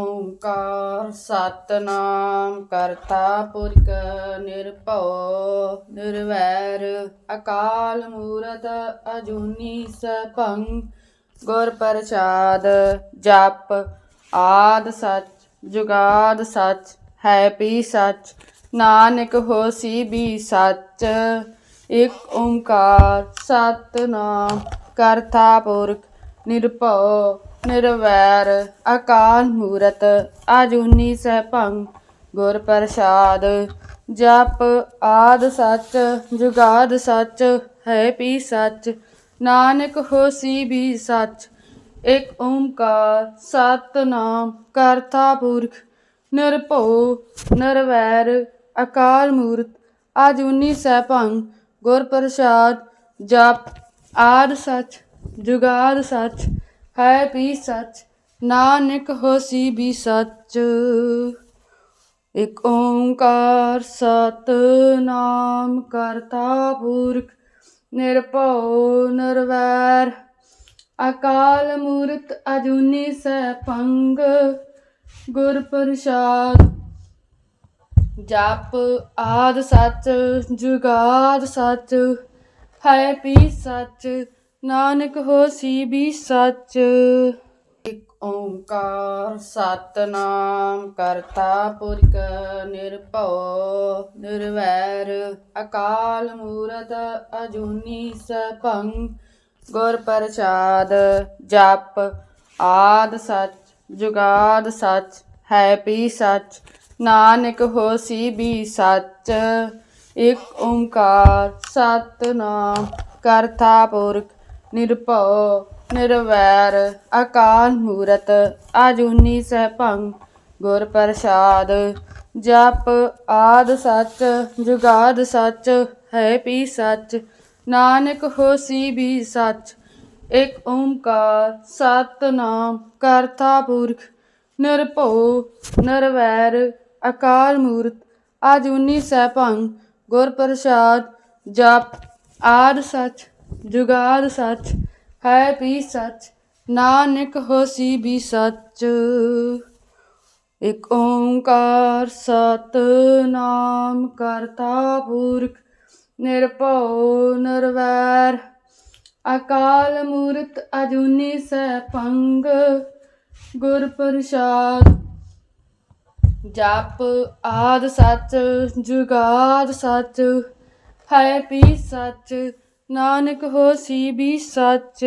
ਓੰਕਾਰ ਸਤਨਾਮ ਕਰਤਾ ਪੁਰਖ ਨਿਰਭਉ, ਨਿਰਵੈਰ ਅਕਾਲ ਮੂਰਤ ਅਜੂਨੀ ਸਭੰ, ਗੁਰ ਪ੍ਰਸਾਦ ਜਪ ਆਦ ਸਚ, ਜੁਗਾਦ ਸਚ, ਹੈ ਪੀ ਸਚ, ਨਾਨਕ ਹੋਸੀ ਵੀ ਸਚ। ਇਕ ਓੰਕਾਰ ਸਤਨਾਮ ਕਰਤਾ ਪੁਰਖ ਨਿਰਭਉ ਨਿਰਵੈਰ, ਅਕਾਲ ਮੂਰਤ ਆਜੂਨੀ ਸੈਭੰ ਗੁਰ ਪ੍ਰਸਾਦ। ਜਪ ਆਦ ਸੱਚ, ਜੁਗਾਦ ਸੱਚ, ਹੈ ਪੀ ਸੱਚ, ਨਾਨਕ ਹੋਸੀ ਵੀ ਸਚ। ਇਕ ਓੰਕਾਰ ਸਤਨਾਮ, ਕਰਤਾ ਪੁਰਖ, ਨਿਰਭਉ, ਨਿਰਵੈਰ, ਅਕਾਲ ਮੂਰਤ ਆਜੂਨੀ ਸੈਭੰ ਗੁਰ ਪ੍ਰਸਾਦ, ਜਪ ਆਦ ਸੱਚ, ਜੁਗਾਦ ਸੱਚ ਹੈ ਵੀ ਸੱਚ, ਨਾਨਕ ਹੋਸੀ ਵੀ ਸਚ। ਇਕ ਓੰਕਾਰ ਸਤਨਾਮ ਕਰਤਾ ਪੁਰਖ, ਨਿਰਭਉ ਨਿਰਵੈਰ। ਅਕਾਲ ਮੂਰਤ ਅਜੂਨੀ ਸੈਭੰ ਗੁਰ ਪ੍ਰਸਾਦ ਜਪ ਆਦ ਸਚ, ਜੁਗਾਦ ਸਚ। ਹੈ ਪੀ ਸੱਚ ਨਾਨਕ ਹੋਸੀ ਵੀ ਸੱਚ। ਇਕ ਓੰਕਾਰ ਸਤਨਾਮ ਕਰਤਾ ਪੁਰਖ ਨਿਰਭਉ, ਨਿਰਵੈਰ ਅਕਾਲ ਮੂਰਤ ਅਜੂਨੀ ਸਭੰ। ਗੁਰ ਪ੍ਰਸਾਦ ਜਪ ਆਦ ਸਚ, ਜੁਗਾਦ ਸਚ, ਹੈ ਵੀ ਸਚ, ਨਾਨਕ ਹੋਸੀ ਵੀ ਸਚ। ਇਕ ਓੰਕਾਰ ਸਤਨਾਮ ਕਰਤਾ ਪੁਰਖ ਨਿਰਭਉ, ਨਿਰਵੈਰ, ਅਕਾਲ ਮੂਰਤ, ਆਜੂਨੀ ਸੈਭੰ, ਗੁਰ ਪ੍ਰਸਾਦ, ਜਪ ਆਦ ਸਚ, ਜੁਗਾਦ ਸਚ, ਹੈ ਪੀ ਸੱਚ, ਨਾਨਕ ਹੋਸੀ ਵੀ ਸਚ, ਇਕ ਓੰਕਾਰ ਸਤਨਾਮ, ਕਰਤਾ ਪੁਰਖ, ਨਿਰਭਉ, ਨਿਰਵੈਰ, ਅਕਾਲ ਮੂਰਤ, ਆਜੂਨੀ ਸੈਭੰ, ਗੁਰ ਪ੍ਰਸਾਦ, ਜਪ ਆਦ ਸੱਚ। ਜੁਗਾਦ ਸਚ, ਹੈ ਵੀ ਸਚ, ਨਾਨਕ ਹੋਸੀ ਵੀ ਸਚ। ਇਕ ਓੰਕਾਰ ਸਤਨਾਮ ਕਰਤਾ ਪੁਰਖ, ਨਿਰਭਉ ਨਿਰਵੈਰ। ਅਕਾਲ ਮੂਰਤ ਅਜੂਨੀ ਸੈਭੰ ਗੁਰ ਪ੍ਰਸਾਦ। ਜਪ ਆਦ ਸਚ, ਜੁਗਾਦ ਸਚ, ਹੈ ਪੀ ਸਚ ਨਾਨਕ ਹੋਸੀ ਵੀ ਸੱਚ।